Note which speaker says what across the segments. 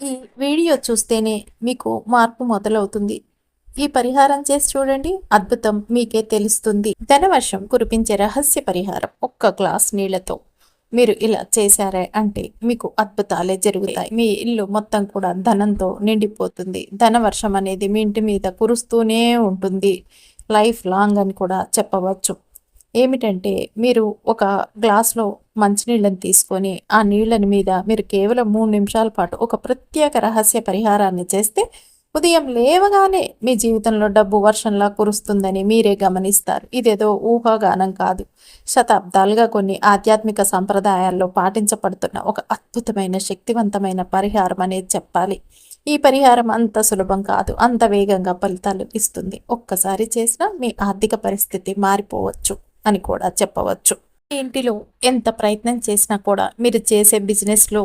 Speaker 1: ఈ వీడియో చూస్తేనే మీకు మార్పు మొదలవుతుంది. ఈ పరిహారం చేసి చూడండి అద్భుతం మీకే తెలుస్తుంది. ధనవర్షం కురిపించే రహస్య పరిహారం ఒక్క గ్లాస్ నీళ్ళతో. మీరు ఇలా చేశారే అంటే మీకు అద్భుతాలే జరుగుతాయి. మీ ఇల్లు మొత్తం కూడా ధనంతో నిండిపోతుంది. ధనవర్షం అనేది మీ ఇంటి మీద కురుస్తూనే ఉంటుంది. లైఫ్ లాంగ్ అని కూడా చెప్పవచ్చు. ఏమిటంటే మీరు ఒక గ్లాస్లో మంచినీళ్ళని తీసుకొని ఆ నీళ్ళని మీద మీరు కేవలం మూడు నిమిషాల పాటు ఒక ప్రత్యేక రహస్య పరిహారాన్ని చేస్తే ఉదయం లేవగానే మీ జీవితంలో డబ్బు వర్షంలా కురుస్తుందని మీరే గమనిస్తారు. ఇదేదో ఊహాగానం కాదు. శతాబ్దాలుగా కొన్ని ఆధ్యాత్మిక సంప్రదాయాల్లో పాటించబడుతున్న ఒక అద్భుతమైన శక్తివంతమైన పరిహారం అనేది చెప్పాలి. ఈ పరిహారం అంత సులభం కాదు. అంత వేగంగా ఫలితాలు ఇస్తుంది. ఒక్కసారి చేసినా మీ ఆర్థిక పరిస్థితి మారిపోవచ్చు అని కూడా చెప్పవచ్చు. ఇంటిలో ఎంత ప్రయత్నం చేసినా కూడా మీరు చేసే బిజినెస్లో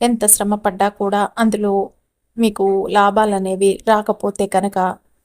Speaker 1: ఎంత శ్రమ పడ్డా కూడా అందులో మీకు లాభాలు అనేవి రాకపోతే కనుక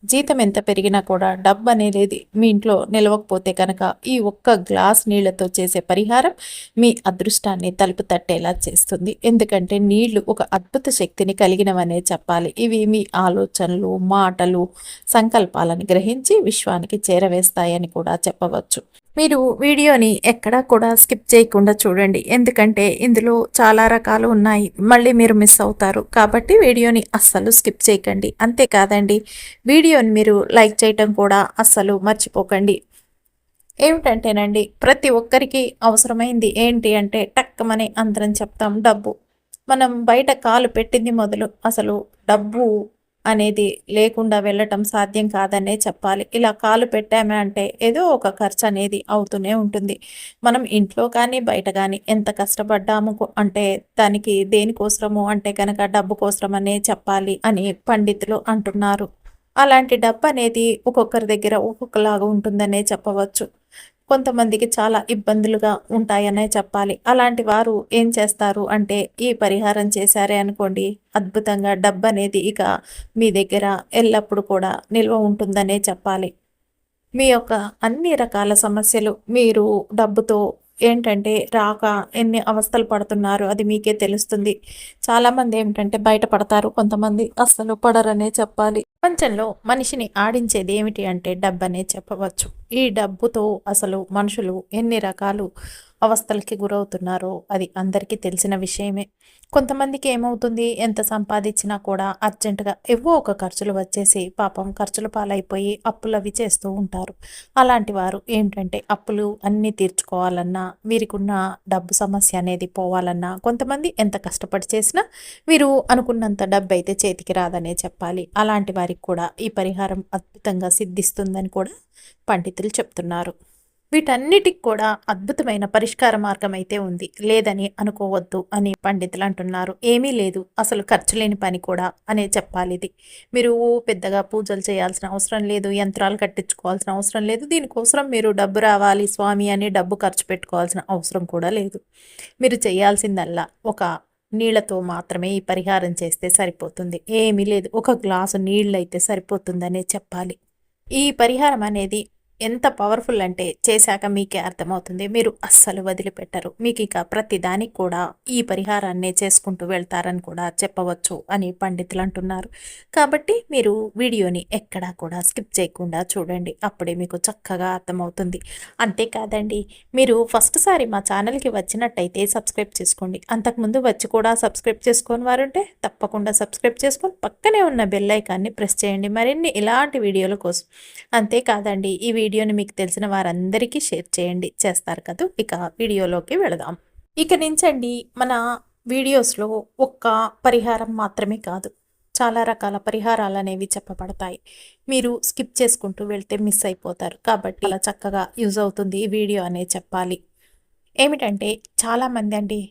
Speaker 1: జీతం ఎంత పెరిగినా కూడా డబ్బు అనేది మీ ఇంట్లో నిలవకపోతే కనుక ఈ ఒక్క గ్లాస్ నీళ్ళతో చేసే పరిహారం మీ అదృష్టాన్ని తలుపు తట్టేలా చేస్తుంది. ఎందుకంటే నీళ్ళు ఒక అద్భుత శక్తిని కలిగినవనే చెప్పాలి. ఇవి మీ ఆలోచనలు మాటలు సంకల్పాలను గ్రహించి విశ్వానికి చేరవేస్తాయని కూడా చెప్పవచ్చు. మీరు వీడియోని ఎక్కడా కూడా స్కిప్ చేయకుండా చూడండి. ఎందుకంటే ఇందులో చాలా రకాలు ఉన్నాయి. మళ్ళీ మీరు మిస్ అవుతారు. కాబట్టి వీడియోని అస్సలు స్కిప్ చేయకండి. అంతేకాదండి వీడియోని మీరు లైక్ చేయటం కూడా అస్సలు మర్చిపోకండి. ఏమిటంటేనండి ప్రతి ఒక్కరికి అవసరమైంది ఏంటి అంటే టక్కమని అందరం చెప్తాం డబ్బు. మనం బయట కాలు పెట్టింది మొదలు. అసలు డబ్బు అనేది లేకుండా వెళ్ళటం సాధ్యం కాదనే చెప్పాలి. ఇలా కాలు పెట్టామే అంటే ఏదో ఒక ఖర్చు అనేది అవుతూనే ఉంటుంది. మనం ఇంట్లో కానీ బయట కానీ ఎంత కష్టపడ్డాము అంటే దానికి దేనికోసము అంటే కనుక డబ్బు కోసమనే చెప్పాలి అని పండితులు అంటున్నారు. అలాంటి డబ్బు అనేది ఒక్కొక్కరి దగ్గర ఒక్కొక్కలాగా ఉంటుందనే చెప్పవచ్చు. కొంతమందికి చాలా ఇబ్బందులుగా ఉంటాయనే చెప్పాలి. అలాంటి వారు ఏం చేస్తారు అంటే ఈ పరిహారం చేశారే అనుకోండి అద్భుతంగా డబ్బు అనేది ఇక మీ దగ్గర ఎల్లప్పుడూ కూడా నిల్వ ఉంటుందనే చెప్పాలి. మీ యొక్క అన్ని రకాల సమస్యలు మీరు డబ్బుతో ఏంటంటే రాక ఎన్ని అవస్థలు పడుతున్నారు అది మీకే తెలుస్తుంది. చాలామంది ఏమిటంటే బయటపడతారు కొంతమంది అస్సలు పడరనే చెప్పాలి. ప్రపంచంలో మనిషిని ఆడించేది ఏమిటి అంటే డబ్బనే చెప్పవచ్చు. ఈ డబ్బుతో అసలు మనుషులు ఎన్ని రకాలు అవస్థలకి గురవుతున్నారో అది అందరికీ తెలిసిన విషయమే. కొంతమందికి ఏమవుతుంది? ఎంత సంపాదించినా కూడా అర్జెంటుగా ఏవో ఒక ఖర్చులు వచ్చేసి పాపం ఖర్చుల పాలైపోయి అప్పులు అవి చేస్తూ ఉంటారు. అలాంటి వారు ఏంటంటే అప్పులు అన్నీ తీర్చుకోవాలన్నా వీరికున్న డబ్బు సమస్య అనేది పోవాలన్నా కొంతమంది ఎంత కష్టపడి చేసినా వీరు అనుకున్నంత డబ్బు అయితే చేతికి రాదనే చెప్పాలి. అలాంటి వారికి కూడా ఈ పరిహారం అద్భుతంగా సిద్ధిస్తుందని కూడా పండితులు చెప్తున్నారు. వీటన్నిటికి కూడా అద్భుతమైన పరిష్కార మార్గం అయితే ఉంది. లేదని అనుకోవద్దు అని పండితులు అంటున్నారు. ఏమీ లేదు. అసలు ఖర్చు లేని పని కూడా అనే చెప్పాలి ఇది. మీరు పెద్దగా పూజలు చేయాల్సిన అవసరం లేదు. యంత్రాలు కట్టించుకోవాల్సిన అవసరం లేదు. దీనికోసం మీరు డబ్బు రావాలి స్వామి అని డబ్బు ఖర్చు పెట్టుకోవాల్సిన అవసరం కూడా లేదు. మీరు చేయాల్సిందల్లా ఒక నీళ్ళతో మాత్రమే ఈ పరిహారం చేస్తే సరిపోతుంది. ఏమీ లేదు. ఒక గ్లాసు నీళ్ళు అయితే సరిపోతుందనే చెప్పాలి. ఈ పరిహారం అనేది ఎంత పవర్ఫుల్ అంటే చేశాక మీకే అర్థమవుతుంది. మీరు అస్సలు వదిలిపెట్టరు. మీకు ఇక ప్రతిదానికి కూడా ఈ పరిహారాన్నే చేసుకుంటూ వెళ్తారని కూడా చెప్పవచ్చు అని పండితులు అంటున్నారు. కాబట్టి మీరు వీడియోని ఎక్కడా కూడా స్కిప్ చేయకుండా చూడండి. అప్పుడే మీకు చక్కగా అర్థమవుతుంది. అంతేకాదండి మీరు ఫస్ట్ సారి మా ఛానల్కి వచ్చినట్టయితే సబ్స్క్రైబ్ చేసుకోండి. అంతకుముందు వచ్చి కూడా సబ్స్క్రైబ్ చేసుకొని వారుంటే తప్పకుండా సబ్స్క్రైబ్ చేసుకొని పక్కనే ఉన్న బెల్ ఐకాన్ని ప్రెస్ చేయండి. మరిన్ని ఇలాంటి వీడియోల కోసం. అంతేకాదండి ఈ వీడియోని మీకు తెలిసిన వారందరికీ షేర్ చేయండి. చేస్తారు కదా? ఇక వీడియోలోకి వెళదాం. ఇక నుంచండి. మన వీడియోస్లో ఒక్క పరిహారం మాత్రమే కాదు చాలా రకాల పరిహారాలు అనేవి చెప్పబడతాయి. మీరు స్కిప్ చేసుకుంటూ వెళ్తే మిస్ అయిపోతారు. కాబట్టి అలా చక్కగా యూజ్ అవుతుంది ఈ వీడియో అనే చెప్పాలి. ఏమిటంటే చాలామంది అండి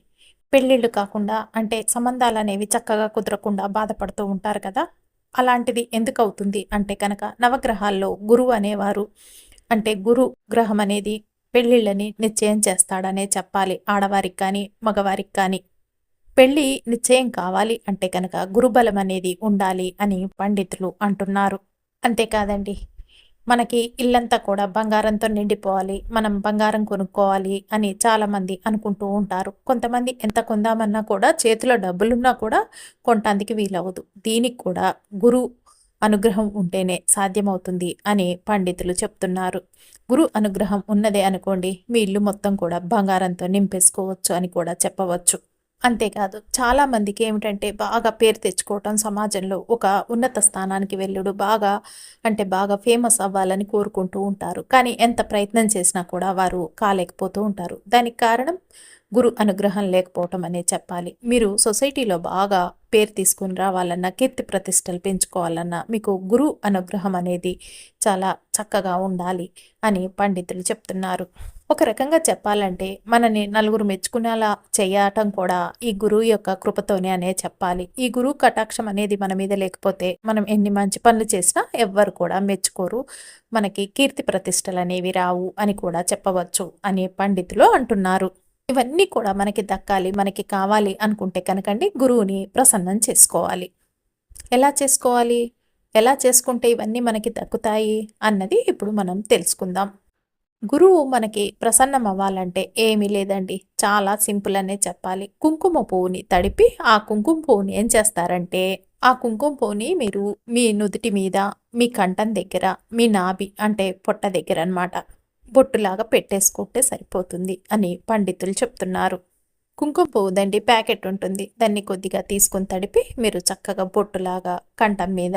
Speaker 1: పెళ్ళిళ్ళు కాకుండా అంటే సంబంధాలు అనేవి చక్కగా కుదరకుండా బాధపడుతూ ఉంటారు కదా? అలాంటిది ఎందుకు అవుతుంది? అంటే కనుక నవగ్రహాల్లో గురువు అనేవారు అంటే గురు గ్రహం అనేది పెళ్ళిళ్ళని నిశ్చయం చేస్తాడనే చెప్పాలి. ఆడవారికి కానీ మగవారికి కానీ. పెళ్ళి నిశ్చయం కావాలి అంటే కనుక గురుబలం అనేది ఉండాలి అని పండితులు అంటున్నారు. అంతేకాదండి మనకి ఇల్లంతా కూడా బంగారంతో నిండిపోవాలి మనం బంగారం కొనుక్కోవాలి అని చాలామంది అనుకుంటూ ఉంటారు. కొంతమంది ఎంత కొందామన్నా కూడా చేతిలో డబ్బులున్నా కూడా కొనటానికి వీలవదు దీనికి కూడా గురు అనుగ్రహం ఉంటేనే సాధ్యమవుతుంది అని పండితులు చెప్తున్నారు. గురు అనుగ్రహం ఉన్నదే అనుకోండి మీ ఇల్లు మొత్తం కూడా బంగారంతో నింపేసుకోవచ్చు అని కూడా చెప్పవచ్చు. అంతేకాదు చాలామందికి ఏమిటంటే బాగా పేరు తెచ్చుకోవటం సమాజంలో ఒక ఉన్నత స్థానానికి వెళ్ళుడు బాగా అంటే బాగా ఫేమస్ అవ్వాలని కోరుకుంటూ ఉంటారు. కానీ ఎంత ప్రయత్నం చేసినా కూడా వారు కాలేకపోతూ ఉంటారు. దానికి కారణం గురు అనుగ్రహం లేకపోవటం అనే చెప్పాలి. మీరు సొసైటీలో బాగా పేరు తీసుకుని రావాలన్నా కీర్తి ప్రతిష్టలు పెంచుకోవాలన్నా మీకు గురు అనుగ్రహం అనేది చాలా చక్కగా ఉండాలి అని పండితులు చెప్తున్నారు. ఒక రకంగా చెప్పాలంటే మనని నలుగురు మెచ్చుకునేలా చేయటం కూడా ఈ గురువు యొక్క కృపతోనే అనే చెప్పాలి. ఈ గురువు కటాక్షం అనేది మన మీద లేకపోతే మనం ఎన్ని మంచి పనులు చేసినా ఎవ్వరు కూడా మెచ్చుకోరు. మనకి కీర్తి ప్రతిష్టలు అనేవి రావు అని కూడా చెప్పవచ్చు అని పండితులు అంటున్నారు. ఇవన్నీ కూడా మనకి దక్కాలి మనకి కావాలి అనుకుంటే కనుకండి గురువుని ప్రసన్నం చేసుకోవాలి. ఎలా చేసుకోవాలి? ఎలా చేసుకుంటే ఇవన్నీ మనకి దక్కుతాయి అన్నది ఇప్పుడు మనం తెలుసుకుందాం. గురువు మనకి ప్రసన్నం అవ్వాలంటే ఏమీ లేదండి. చాలా సింపుల్ అనే చెప్పాలి. కుంకుమ పువ్వుని తడిపి ఆ కుంకుమ పువ్వుని ఏం చేస్తారంటే ఆ కుంకుమ పువ్వుని మీరు మీ నుదుటి మీద మీ కంఠం దగ్గర మీ నాభి అంటే పొట్ట దగ్గర అనమాట బొట్టులాగా పెట్టేసుకుంటే సరిపోతుంది అని పండితులు చెప్తున్నారు. కుంకుమ పువ్వు దండి ప్యాకెట్ ఉంటుంది. దాన్ని కొద్దిగా తీసుకొని తడిపి మీరు చక్కగా బొట్టులాగా కంఠం మీద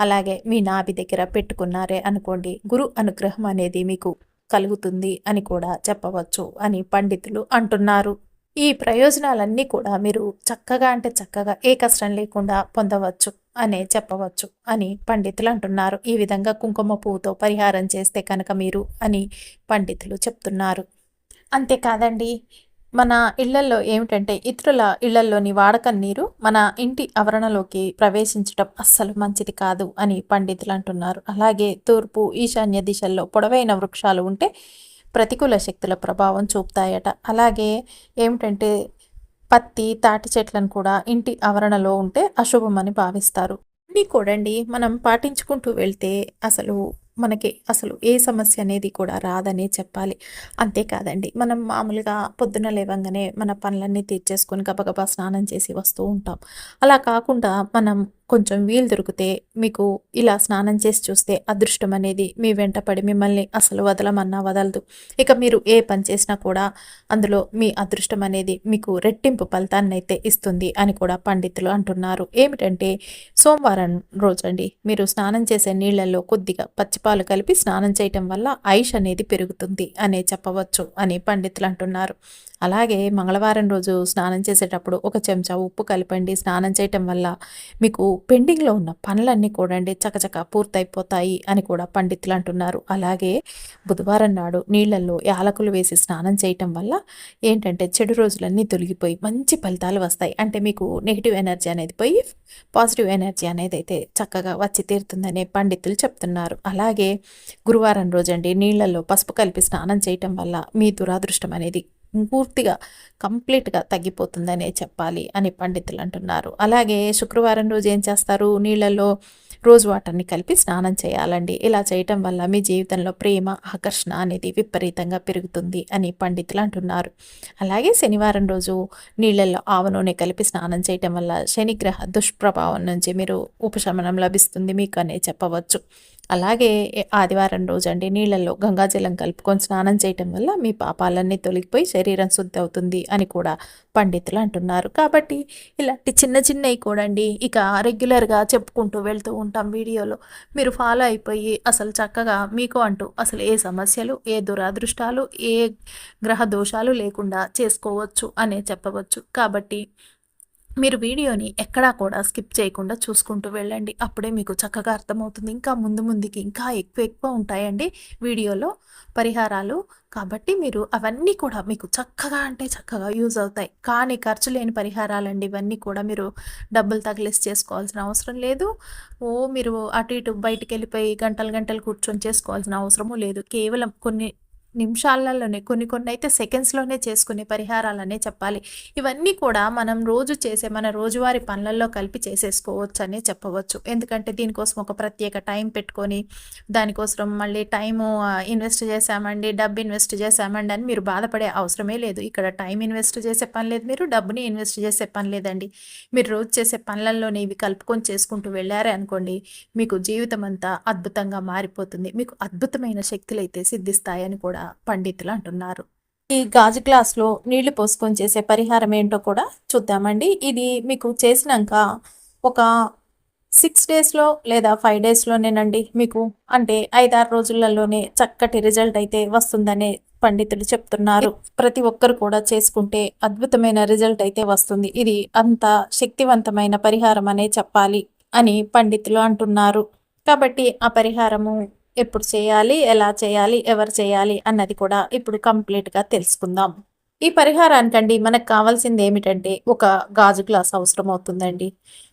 Speaker 1: అలాగే మీ నాభి దగ్గర పెట్టుకున్నారే అనుకోండి గురు అనుగ్రహం అనేది మీకు కలుగుతుంది అని కూడా చెప్పవచ్చు అని పండితులు అంటున్నారు. ఈ ప్రయోజనాలన్నీ కూడా మీరు చక్కగా అంటే చక్కగా ఏ కష్టం లేకుండా పొందవచ్చు. అనే చెప్పవచ్చు అని పండితులు అంటున్నారు. ఈ విధంగా కుంకుమ పువ్వుతో పరిహారం చేస్తే కనుక మీరు అని పండితులు చెప్తున్నారు. అంతేకాదండి మన ఇళ్ళల్లో ఏమిటంటే ఇతరుల ఇళ్ళల్లోని వాడకం నీరు మన ఇంటి ఆవరణలోకి ప్రవేశించడం అస్సలు మంచిది కాదు అని పండితులు అంటున్నారు. అలాగే తూర్పు ఈశాన్య దిశల్లో పొడవైన వృక్షాలు ఉంటే ప్రతికూల శక్తుల ప్రభావం చూపుతాయట. అలాగే ఏమిటంటే పత్తి తాటి చెట్లను కూడా ఇంటి ఆవరణలో ఉంటే అశుభమని భావిస్తారు. ఇవి కూడండి మనం పాటించుకుంటూ వెళ్తే అసలు మనకి అసలు ఏ సమస్య అనేది కూడా రాదనే చెప్పాలి. అంతేకాదండి మనం మామూలుగా పొద్దున లేవంగానే మన పనులన్నీ తీర్చేసుకొని గబగబా స్నానం చేసి వస్తూ ఉంటాం. అలా కాకుండా మనం కొంచెం వీలు దొరికితే మీకు ఇలా స్నానం చేసి చూస్తే అదృష్టం అనేది మీ వెంట పడి మిమ్మల్ని అసలు వదలమన్నా వదలదు. ఇక మీరు ఏ పని చేసినా కూడా అందులో మీ అదృష్టం అనేది మీకు రెట్టింపు ఫలితాన్ని అయితే ఇస్తుంది అని కూడా పండితులు అంటున్నారు. ఏమిటంటే సోమవారం రోజండి మీరు స్నానం చేసే నీళ్ళలో కొద్దిగా పచ్చిపాలు కలిపి స్నానం చేయటం వల్ల ఐష్ అనేది పెరుగుతుంది అనే చెప్పవచ్చు అని పండితులు అంటున్నారు. అలాగే మంగళవారం రోజు స్నానం చేసేటప్పుడు ఒక చెంచా ఉప్పు కలిపండి. స్నానం చేయటం వల్ల మీకు పెండింగ్లో ఉన్న పనులన్నీ కూడా అండి చకచక పూర్తయిపోతాయి అని కూడా పండితులు అంటున్నారు. అలాగే బుధవారం నాడు నీళ్ళలో యాలకులు వేసి స్నానం చేయటం వల్ల ఏంటంటే చెడు రోజులన్నీ తొలగిపోయి మంచి ఫలితాలు వస్తాయి. అంటే మీకు నెగిటివ్ ఎనర్జీ అనేది పోయి పాజిటివ్ ఎనర్జీ అనేది అయితే చక్కగా వచ్చి తీరుతుందనే పండితులు చెప్తున్నారు. అలాగే గురువారం రోజండి నీళ్ళలో పసుపు కలిపి స్నానం చేయటం వల్ల మీ దురాదృష్టం అనేది పూర్తిగా కంప్లీట్గా తగ్గిపోతుందనే చెప్పాలి అని పండితులు అంటున్నారు. అలాగే శుక్రవారం రోజు ఏం చేస్తారు? నీళ్ళల్లో రోజ్ వాటర్ని కలిపి స్నానం చేయాలండి. ఇలా చేయటం వల్ల మీ జీవితంలో ప్రేమ ఆకర్షణ అనేది విపరీతంగా పెరుగుతుంది అని పండితులు అంటున్నారు. అలాగే శనివారం రోజు నీళ్ళల్లో ఆవ నూనె కలిపి స్నానం చేయటం వల్ల శనిగ్రహ దుష్ప్రభావం నుంచి మీరు ఉపశమనం లభిస్తుంది మీకు అనే చెప్పవచ్చు. అలాగే ఆదివారం రోజండి నీళ్ళల్లో గంగాజలం కలుపుకొని స్నానం చేయటం వల్ల మీ పాపాలన్నీ తొలగిపోయి శరీరం శుద్ధి అవుతుంది అని కూడా పండితులు అంటున్నారు. కాబట్టి ఇలాంటి చిన్న చిన్నవి కూడండి ఇక రెగ్యులర్గా చెప్పుకుంటూ వెళ్తూ ఉంటాం వీడియోలో. మీరు ఫాలో అయిపోయి అసలు చక్కగా మీకు అంటూ అసలు ఏ సమస్యలు ఏ దురాదృష్టాలు ఏ గ్రహ దోషాలు లేకుండా చేసుకోవచ్చు అనే చెప్పవచ్చు. కాబట్టి మీరు వీడియోని ఎక్కడా కూడా స్కిప్ చేయకుండా చూసుకుంటూ వెళ్ళండి. అప్పుడే మీకు చక్కగా అర్థమవుతుంది. ఇంకా ముందు ముందుకి ఇంకా ఎక్కువ ఎక్కువ ఉంటాయండి వీడియోలో పరిహారాలు. కాబట్టి మీరు అవన్నీ కూడా మీకు చక్కగా అంటే చక్కగా యూజ్ అవుతాయి. కానీ ఖర్చు లేని పరిహారాలండి. ఇవన్నీ కూడా మీరు డబ్బులు తగిలిసి చేసుకోవాల్సిన అవసరం లేదు. ఓ మీరు అటు ఇటు బయటికి వెళ్ళిపోయి గంటలు గంటలు కూర్చొని చేసుకోవాల్సిన అవసరము లేదు. కేవలం కొన్ని నిమిషాలలోనే కొన్ని కొన్ని అయితే సెకండ్స్లోనే చేసుకునే పరిహారాలనే చెప్పాలి. ఇవన్నీ కూడా మనం రోజు చేసే మన రోజువారీ పనులలో కలిపి చేసేసుకోవచ్చు అనే చెప్పవచ్చు. ఎందుకంటే దీనికోసం ఒక ప్రత్యేక టైం పెట్టుకొని దానికోసం మళ్ళీ టైము ఇన్వెస్ట్ చేశామండి డబ్బు ఇన్వెస్ట్ చేశామండి అని మీరు బాధపడే అవసరమే లేదు. ఇక్కడ టైం ఇన్వెస్ట్ చేసే పని లేదు మీరు డబ్బుని ఇన్వెస్ట్ చేసే పని లేదండి. మీరు రోజు చేసే పనులలోనే ఇవి కలుపుకొని చేసుకుంటూ వెళ్ళారే అనుకోండి మీకు జీవితం అంతా అద్భుతంగా మారిపోతుంది. మీకు అద్భుతమైన శక్తులు అయితే సిద్ధిస్తాయని కూడా పండితులు అంటున్నారు ఈ గాజు గ్లాస్లో నీళ్ళు పోసుకొని చేసే పరిహారం ఏంటో కూడా చూద్దామండి. ఇది మీకు చేసినాక ఒక సిక్స్ డేస్లో లేదా ఫైవ్ డేస్లోనేనండి మీకు అంటే ఐదారు రోజులలోనే చక్కటి రిజల్ట్ అయితే వస్తుందనే పండితులు చెప్తున్నారు. ప్రతి ఒక్కరు కూడా చేసుకుంటే అద్భుతమైన రిజల్ట్ అయితే వస్తుంది. ఇది అంత శక్తివంతమైన పరిహారం అనే చెప్పాలి అని పండితులు అంటున్నారు. కాబట్టి ఆ పరిహారము ఎప్పుడు చేయాలి ఎలా చేయాలి ఎవరు చేయాలి అన్నది కూడా ఇప్పుడు కంప్లీట్గా తెలుసుకుందాం. ఈ పరిహారానికండి మనకు కావాల్సింది ఏమిటంటే ఒక గాజు గ్లాస్ అవసరం అవుతుందండి.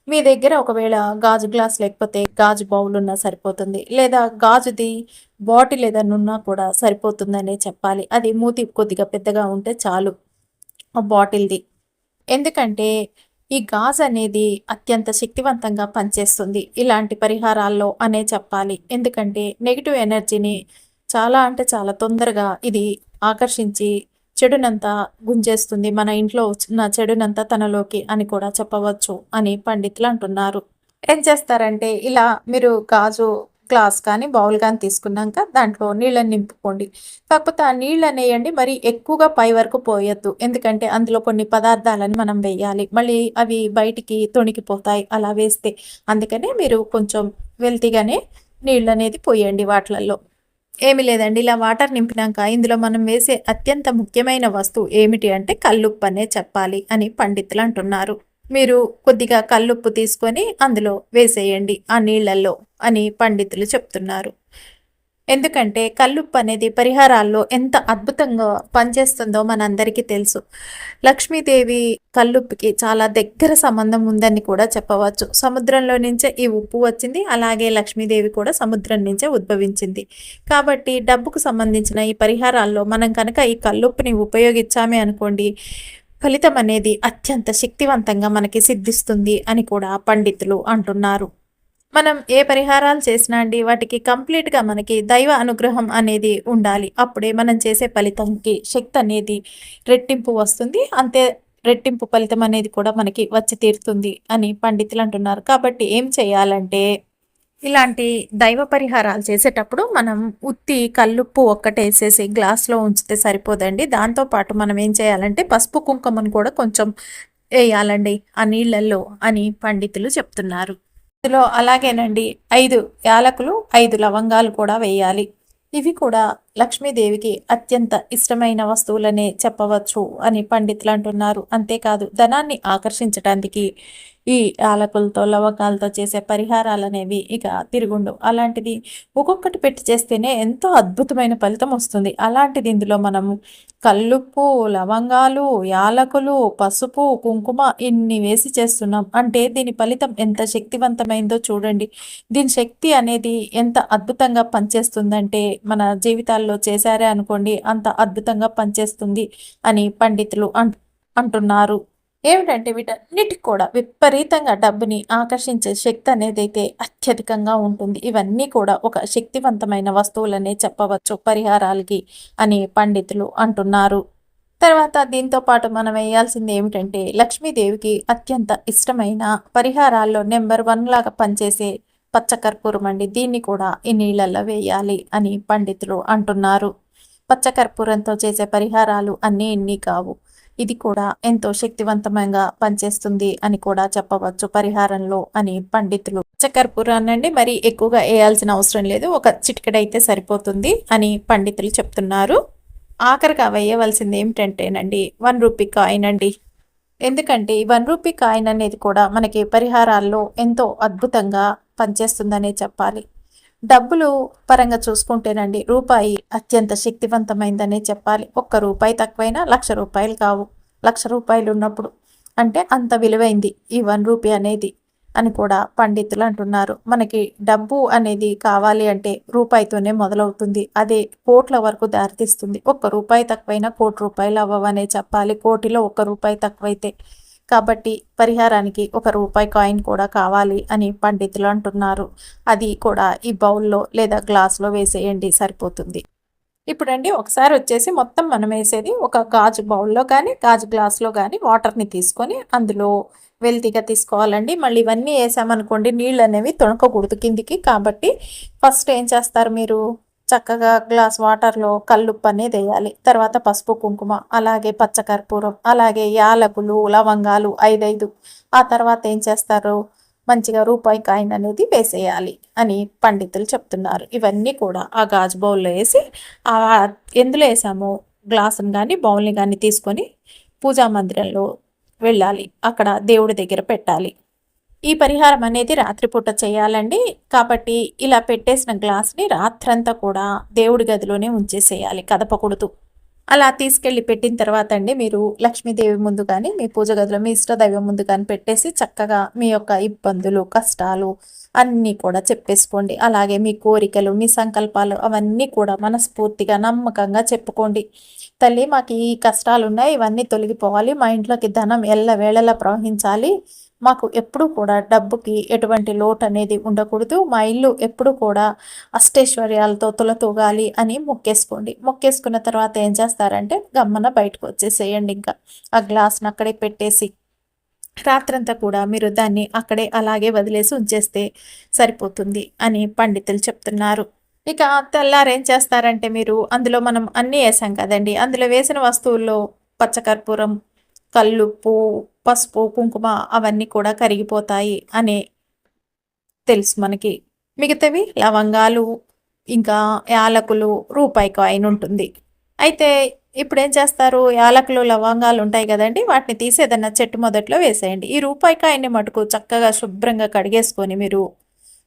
Speaker 1: మీ దగ్గర ఒకవేళ గాజు గ్లాస్ లేకపోతే గాజు బౌల్ ఉన్నా సరిపోతుంది. లేదా గాజుది బాటిల్ ఏదైనా ఉన్నా కూడా సరిపోతుందనే చెప్పాలి. అది మూతి కొద్దిగా పెద్దగా ఉంటే చాలు ఆ బాటిల్ది. ఎందుకంటే ఈ గాజ్ అనేది అత్యంత శక్తివంతంగా పనిచేస్తుంది. ఇలాంటి పరిహారాల్లో అనే చెప్పాలి. ఎందుకంటే నెగిటివ్ ఎనర్జీని చాలా అంటే చాలా తొందరగా ఇది ఆకర్షించి చెడునంతా గుంజేస్తుంది. మన ఇంట్లో వచ్చిన చెడునంతా తనలోకి అని కూడా చెప్పవచ్చు అని పండితులు అంటున్నారు. ఏం చేస్తారంటే ఇలా మీరు గాజు గ్లాస్ కానీ బౌల్ కానీ తీసుకున్నాక దాంట్లో నీళ్ళని నింపుకోండి. కాకపోతే ఆ నీళ్ళు అనేయండి మరి ఎక్కువగా పై వరకు పోయొద్దు. ఎందుకంటే అందులో కొన్ని పదార్థాలని మనం వేయాలి. మళ్ళీ అవి బయటికి తొణికిపోతాయి అలా వేస్తే. అందుకనే మీరు కొంచెం వెల్తీగానే నీళ్ళు అనేది పోయండి వాటిలలో. ఏమి లేదండి. ఇలా వాటర్ నింపినాక ఇందులో మనం వేసే అత్యంత ముఖ్యమైన వస్తువు ఏమిటి అంటే కల్లుప్పు అనే చెప్పాలి అని పండితులు అంటున్నారు. మీరు కొద్దిగా కల్లుప్పు తీసుకొని అందులో వేసేయండి ఆ నీళ్ళల్లో అని పండితులు చెప్తున్నారు. ఎందుకంటే కల్లుప్పు అనేది పరిహారాల్లో ఎంత అద్భుతంగా పనిచేస్తుందో మనందరికీ తెలుసు. లక్ష్మీదేవి కల్లుప్పుకి చాలా దగ్గర సంబంధం ఉందని కూడా చెప్పవచ్చు. సముద్రంలో నుంచే ఈ ఉప్పు వచ్చింది అలాగే లక్ష్మీదేవి కూడా సముద్రం నుంచే ఉద్భవించింది. కాబట్టి డబ్బుకు సంబంధించిన ఈ పరిహారాల్లో మనం కనుక ఈ కల్లుప్పుని ఉపయోగించామే అనుకోండి ఫలితం అనేది అత్యంత శక్తివంతంగా మనకి సిద్ధిస్తుంది అని కూడా పండితులు అంటున్నారు. మనం ఏ పరిహారాలు చేసినా అండి వాటికి కంప్లీట్గా మనకి దైవ అనుగ్రహం అనేది ఉండాలి. అప్పుడే మనం చేసే ఫలితంకి శక్తి అనేది రెట్టింపు వస్తుంది. అంతే రెట్టింపు ఫలితం అనేది కూడా మనకి వచ్చి తీరుతుంది అని పండితులు అంటున్నారు. కాబట్టి ఏం చేయాలంటే ఇలాంటి దైవ పరిహారాలు చేసేటప్పుడు మనం ఉత్తి కల్లుప్పు ఒక్కటేసేసి గ్లాస్లో ఉంచితే సరిపోదండి. దాంతోపాటు మనం ఏం చేయాలంటే పసుపు కుంకుమను కూడా కొంచెం వేయాలండి. ఆ నీళ్ళల్లో అని పండితులు చెప్తున్నారు. ఇందులో అలాగేనండి ఐదు యాలకులు ఐదు లవంగాలు కూడా వేయాలి. ఇవి కూడా లక్ష్మీదేవికి అత్యంత ఇష్టమైన వస్తువులనే చెప్పవచ్చు అని పండితులు అంటున్నారు. అంతేకాదు ధనాన్ని ఆకర్షించడానికి ఈ యాలకులతో లవంగాలతో చేసే పరిహారాలు అనేవి ఇక తిరుగుండు. అలాంటిది ఒక్కొక్కటి పెట్టి చేస్తేనే ఎంతో అద్భుతమైన ఫలితం వస్తుంది. అలాంటిది ఇందులో మనము కల్లుప్పు లవంగాలు యాలకులు పసుపు కుంకుమ ఇన్ని వేసి చేస్తున్నాం అంటే దీని ఫలితం ఎంత శక్తివంతమైందో చూడండి. దీని శక్తి అనేది ఎంత అద్భుతంగా పనిచేస్తుందంటే మన జీవితాల్లో చేశారే అనుకోండి అంత అద్భుతంగా పనిచేస్తుంది అని పండితులు అంటున్నారు. ఏమిటంటే వీటన్నిటికి కూడా విపరీతంగా డబ్బుని ఆకర్షించే శక్తి అనేది అయితే అత్యధికంగా ఉంటుంది. ఇవన్నీ కూడా ఒక శక్తివంతమైన వస్తువులనే చెప్పవచ్చు పరిహారాలకి అని పండితులు అంటున్నారు. తర్వాత దీంతో పాటు మనం వేయాల్సింది ఏమిటంటే లక్ష్మీదేవికి అత్యంత ఇష్టమైన పరిహారాల్లో నెంబర్ వన్ లాగా పనిచేసే పచ్చకర్పూరం అండి. దీన్ని కూడా ఈ నీళ్ళల్లో వేయాలి అని పండితులు అంటున్నారు. పచ్చకర్పూరంతో చేసే పరిహారాలు అన్నీ ఇన్ని కావు. ఇది కూడా ఎంతో శక్తివంతమంగా పనిచేస్తుంది అని కూడా చెప్పవచ్చు పరిహారంలో అని పండితులు. చక్కర్పూరాన్నండి మరి ఎక్కువగా వేయాల్సిన అవసరం లేదు. ఒక చిటికెడైతే సరిపోతుంది అని పండితులు చెప్తున్నారు. ఆఖరిగా వేయవలసింది ఏమిటంటేనండి వన్ రూపీ కాయిన్ అండి. ఎందుకంటే ఈ వన్ రూపీ కాయిన్ అనేది కూడా మనకి పరిహారాల్లో ఎంతో అద్భుతంగా పనిచేస్తుందనే చెప్పాలి. డబ్బులు పరంగా చూసుకుంటేనండి రూపాయి అత్యంత శక్తివంతమైందనే చెప్పాలి. ఒక్క రూపాయి తక్కువైనా లక్ష రూపాయలు కావు. లక్ష రూపాయలు ఉన్నప్పుడు అంటే అంత విలువైంది ఈ వన్ రూపీ అనేది అని కూడా పండితులు అంటున్నారు. మనకి డబ్బు అనేది కావాలి అంటే రూపాయితోనే మొదలవుతుంది. అదే కోట్ల వరకు దారితీస్తుంది. ఒక్క రూపాయి తక్కువైనా కోటి రూపాయలు అవ్వవనే చెప్పాలి. కోటిలో ఒక్క రూపాయి తక్కువైతే కాబట్టి పరిహారానికి ఒక రూపాయి కాయిన్ కూడా కావాలి అని పండితులు అంటున్నారు. అది కూడా ఈ బౌల్లో లేదా గ్లాస్లో వేసేయండి సరిపోతుంది. ఇప్పుడండి ఒకసారి వచ్చేసి మొత్తం మనం వేసేది ఒక గాజు బౌల్లో కానీ గాజు గ్లాస్లో కానీ వాటర్ని తీసుకొని అందులో వెల్తీగా తీసుకోవాలండి. మళ్ళీ ఇవన్నీ వేసామనుకోండి నీళ్ళు అనేవి తొణకకూడదు కిందికి. కాబట్టి ఫస్ట్ ఏం చేస్తారు మీరు? చక్కగా గ్లాస్ వాటర్లో కల్లుప్పు అనేది వేయాలి. తర్వాత పసుపు కుంకుమ అలాగే పచ్చకర్పూరం అలాగే యాలకులు లవంగాలు ఐదైదు. ఆ తర్వాత ఏం చేస్తారు? మంచిగా రూపాయి కాయిన్ అనేది వేసేయాలి అని పండితులు చెప్తున్నారు. ఇవన్నీ కూడా ఆ గాజు బౌల్లో వేసి ఆ ఎందులో వేసామో? గ్లాసుని కానీ బౌల్ని కానీ తీసుకొని పూజా మందిరంలో వెళ్ళాలి. అక్కడ దేవుడి దగ్గర పెట్టాలి. ఈ పరిహారం అనేది రాత్రిపూట చేయాలండి. కాబట్టి ఇలా పెట్టేసిన గ్లాస్ని రాత్రంతా కూడా దేవుడి గదిలోనే ఉంచేసేయాలి కదపకూడదు. అలా తీసుకెళ్ళి పెట్టిన తర్వాత అండి మీరు లక్ష్మీదేవి ముందు కానీ మీ పూజ గదిలో మీ ఇష్టదైవం ముందు కానీ పెట్టేసి చక్కగా మీ యొక్క ఇబ్బందులు కష్టాలు అన్నీ కూడా చెప్పేసుకోండి. అలాగే మీ కోరికలు మీ సంకల్పాలు అవన్నీ కూడా మనస్ఫూర్తిగా నమ్మకంగా చెప్పుకోండి. తల్లి మాకు ఈ కష్టాలు ఉన్నాయి ఇవన్నీ తొలగిపోవాలి. మా ఇంట్లోకి ధనం ఎల్ల వేళలా ప్రవహించాలి. మాకు ఎప్పుడు కూడా డబ్బుకి ఎటువంటి లోటు అనేది ఉండకూడదు. మా ఇల్లు ఎప్పుడు కూడా అష్టైశ్వర్యాలతో తులతూగాలి అని మొక్కేసుకోండి. మొక్కేసుకున్న తర్వాత ఏం చేస్తారంటే గమ్మన బయటకు వచ్చేసేయండి ఇంకా. ఆ గ్లాస్ని అక్కడే పెట్టేసి రాత్రంతా కూడా మీరు దాన్ని అక్కడే అలాగే వదిలేసి ఉంచేస్తే సరిపోతుంది అని పండితులు చెప్తున్నారు. ఇక తెల్లారేం ఏం చేస్తారంటే మీరు అందులో మనం అన్నీ వేసాం కదండి. అందులో వేసిన వస్తువుల్లో పచ్చకర్పూరం కల్లుప్పు పసుపు కుంకుమ అవన్నీ కూడా కరిగిపోతాయి అనే తెలుసు మనకి. మిగతావి లవంగాలు ఇంకా యాలకులు రూపాయి కాయిన్ ఉంటుంది. అయితే ఇప్పుడు ఏం చేస్తారు? యాలకులు లవంగాలు ఉంటాయి కదండి వాటిని తీసి ఏదైనా చెట్టు మొదట్లో వేసేయండి. ఈ రూపాయి కాయని మటుకు చక్కగా శుభ్రంగా కడిగేసుకొని మీరు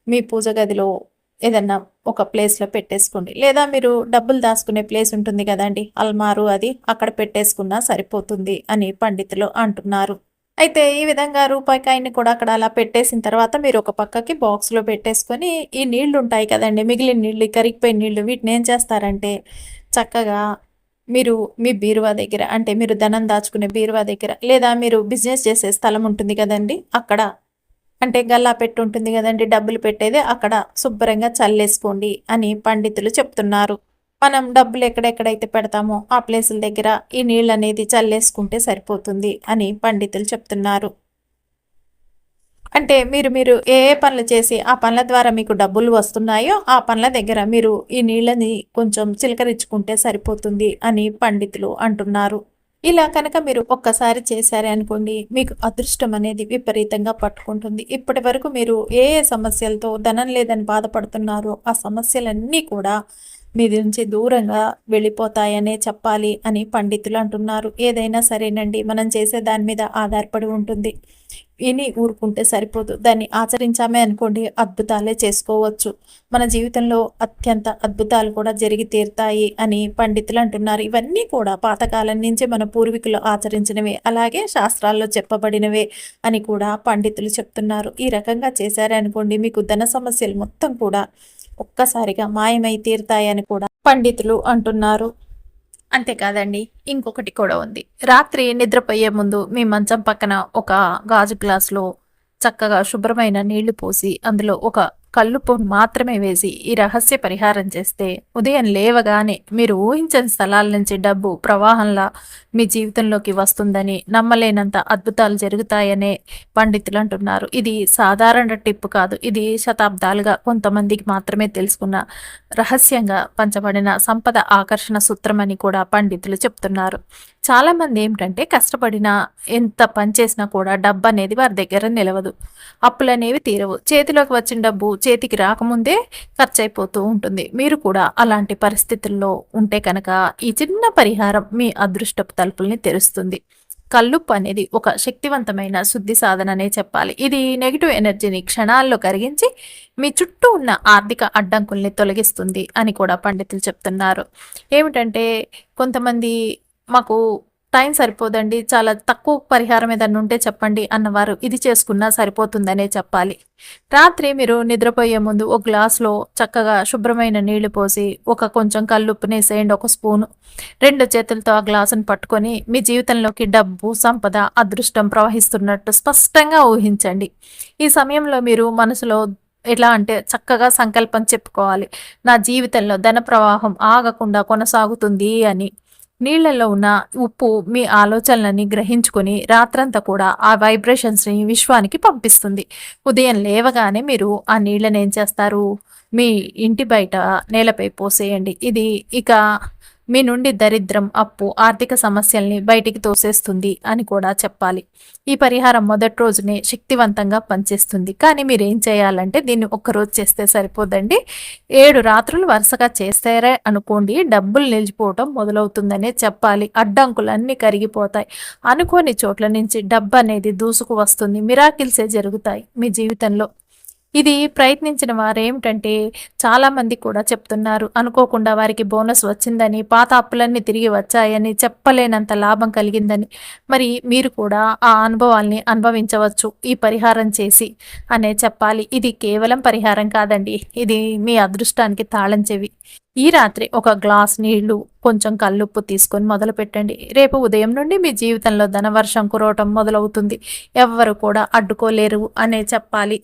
Speaker 1: మీ పూజ గదిలో ఏదన్నా ఒక ప్లేస్లో పెట్టేసుకోండి. లేదా మీరు డబ్బులు దాచుకునే ప్లేస్ ఉంటుంది కదండి అల్మారు అది అక్కడ పెట్టేసుకున్నా సరిపోతుంది అని పండితులు అంటున్నారు. అయితే ఈ విధంగా రూపాయికాయని కూడా అక్కడ అలా పెట్టేసిన తర్వాత మీరు ఒక పక్కకి బాక్స్లో పెట్టేసుకొని ఈ నీళ్ళు ఉంటాయి కదండి మిగిలిన నీళ్ళు కరిగిపోయిన నీళ్ళు వీటిని ఏం చేస్తారంటే చక్కగా మీరు మీ బీరువా దగ్గర అంటే మీరు ధనం దాచుకునే బీరువా దగ్గర లేదా మీరు బిజినెస్ చేసే స్థలం ఉంటుంది కదండి అక్కడ అంటే గల్లా పెట్టి ఉంటుంది కదండి డబ్బులు పెట్టేది అక్కడ శుభ్రంగా చల్లేసుకోండి అని పండితులు చెప్తున్నారు. మనం డబ్బులు ఎక్కడెక్కడైతే పెడతామో ఆ ప్లేసుల దగ్గర ఈ నీళ్ళు అనేది చల్లేసుకుంటే సరిపోతుంది అని పండితులు చెప్తున్నారు. అంటే మీరు మీరు ఏ ఏ పనులు చేసి ఆ పనుల ద్వారా మీకు డబ్బులు వస్తున్నాయో ఆ పనుల దగ్గర మీరు ఈ నీళ్ళని కొంచెం చిలకరించుకుంటే సరిపోతుంది అని పండితులు అంటున్నారు. ఇలా కనుక మీరు ఒక్కసారి చేశారే అనుకోండి మీకు అదృష్టం అనేది విపరీతంగా పట్టుకుంటుంది. ఇప్పటి వరకు మీరు ఏ ఏ సమస్యలతో ధనం లేదని బాధపడుతున్నారో ఆ సమస్యలన్నీ కూడా మీ నుంచి దూరంగా వెళ్ళిపోతాయనే చెప్పాలి అని పండితులు అంటున్నారు. ఏదైనా సరేనండి మనం చేసే దాని మీద ఆధారపడి ఉంటుంది. విని ఊరుకుంటే సరిపోదు. దాన్ని ఆచరించామే అనుకోండి అద్భుతాలే చేసుకోవచ్చు. మన జీవితంలో అత్యంత అద్భుతాలు కూడా జరిగి తీరుతాయి అని పండితులు అంటున్నారు. ఇవన్నీ కూడా పాతకాలం నుంచి మన పూర్వీకులు ఆచరించినవే అలాగే శాస్త్రాల్లో చెప్పబడినవే అని కూడా పండితులు చెప్తున్నారు. ఈ రకంగా చేశారనుకోండి మీకు ధన సమస్యలు మొత్తం కూడా ఒక్కసారిగా మాయమై తీరుతాయని కూడా పండితులు అంటున్నారు. అంతేకాదండి ఇంకొకటి కూడా ఉంది. రాత్రి నిద్రపోయే ముందు మీ మంచం పక్కన ఒక గాజు గ్లాసులో చక్కగా శుభ్రమైన నీళ్ళు పోసి అందులో ఒక కల్లుపు మాత్రమే వేసి ఈ రహస్య పరిహారం చేస్తే ఉదయం లేవగానే మీరు ఊహించని స్థలాల నుంచి డబ్బు ప్రవాహంలా మీ జీవితంలోకి వస్తుందని నమ్మలేనంత అద్భుతాలు జరుగుతాయనే పండితులు అంటున్నారు. ఇది సాధారణ టిప్ కాదు. ఇది శతాబ్దాలుగా కొంతమందికి మాత్రమే తెలుసుకున్న రహస్యంగా పంచబడిన సంపద ఆకర్షణ సూత్రం అని కూడా పండితులు చెప్తున్నారు. చాలామంది ఏమిటంటే కష్టపడినా ఎంత పని చేసినా కూడా డబ్బు అనేది వారి దగ్గర నిలవదు. అప్పులు అనేవి తీరవు. చేతిలోకి వచ్చిన డబ్బు చేతికి రాకముందే ఖర్చు అయిపోతూ ఉంటుంది. మీరు కూడా అలాంటి పరిస్థితుల్లో ఉంటే కనుక ఈ చిన్న పరిహారం మీ అదృష్టపు తలుపుల్ని తెరుస్తుంది. కల్లుప్పు అనేది ఒక శక్తివంతమైన శుద్ధి సాధననే చెప్పాలి. ఇది నెగిటివ్ ఎనర్జీని క్షణాల్లో కరిగించి మీ చుట్టూ ఉన్న ఆర్థిక అడ్డంకుల్ని తొలగిస్తుంది అని కూడా పండితులు చెప్తున్నారు. ఏమిటంటే కొంతమంది మాకు టైం సరిపోదండి చాలా తక్కువ పరిహారం ఏదన్నా ఉంటే చెప్పండి అన్నవారు. ఇది చేసుకున్నా సరిపోతుందనే చెప్పాలి. రాత్రి మీరు నిద్రపోయే ముందు ఒక గ్లాస్లో చక్కగా శుభ్రమైన నీళ్ళు పోసి ఒక కొంచెం కల్లుప్పునేసేయండి ఒక స్పూను. రెండు చేతులతో ఆ గ్లాసును పట్టుకొని మీ జీవితంలోకి డబ్బు సంపద అదృష్టం ప్రవహిస్తున్నట్టు స్పష్టంగా ఊహించండి. ఈ సమయంలో మీరు మనసులో ఎలా అంటే చక్కగా సంకల్పం చెప్పుకోవాలి. నా జీవితంలో ధన ప్రవాహం ఆగకుండా కొనసాగుతుంది అని. నీళ్ళలో ఉన్న ఉప్పు మీ ఆలోచనలని గ్రహించుకొని రాత్రంతా కూడా ఆ వైబ్రేషన్స్ని విశ్వానికి పంపిస్తుంది. ఉదయం లేవగానే మీరు ఆ నీళ్ళని ఏం చేస్తారు? మీ ఇంటి బయట నేలపై పోసేయండి. ఇది ఇక మీ నుండి దరిద్రం అప్పు ఆర్థిక సమస్యల్ని బయటికి తోసేస్తుంది అని కూడా చెప్పాలి. ఈ పరిహారం మొదటి రోజునే శక్తివంతంగా పనిచేస్తుంది. కానీ మీరు ఏం చేయాలంటే దీన్ని ఒక్కరోజు చేస్తే సరిపోదండి. ఏడు రాత్రులు వరుసగా చేస్తారే అనుకోండి డబ్బులు నిలిచిపోవటం మొదలవుతుందనే చెప్పాలి. అడ్డంకులన్నీ కరిగిపోతాయి. అనుకోని చోట్ల నుంచి డబ్బు అనేది దూసుకు వస్తుంది. మిరాకిల్సే జరుగుతాయి మీ జీవితంలో. ఇది ప్రయత్నించిన వారు ఏమిటంటే చాలామంది కూడా చెప్తున్నారు అనుకోకుండా వారికి బోనస్ వచ్చిందని పాత అప్పులన్నీ తిరిగి వచ్చాయని చెప్పలేనంత లాభం కలిగిందని. మరి మీరు కూడా ఆ అనుభవాల్ని అనుభవించవచ్చు ఈ పరిహారం చేసి అనే చెప్పాలి. ఇది కేవలం పరిహారం కాదండి ఇది మీ అదృష్టానికి తాళం చెవి. ఈ రాత్రి ఒక గ్లాస్ నీళ్ళు కొంచెం కల్లుప్పు తీసుకొని మొదలు పెట్టండి. రేపు ఉదయం నుండి మీ జీవితంలో ధనవర్షం కురవటం మొదలవుతుంది. ఎవ్వరు కూడా అడ్డుకోలేరు అనే చెప్పాలి.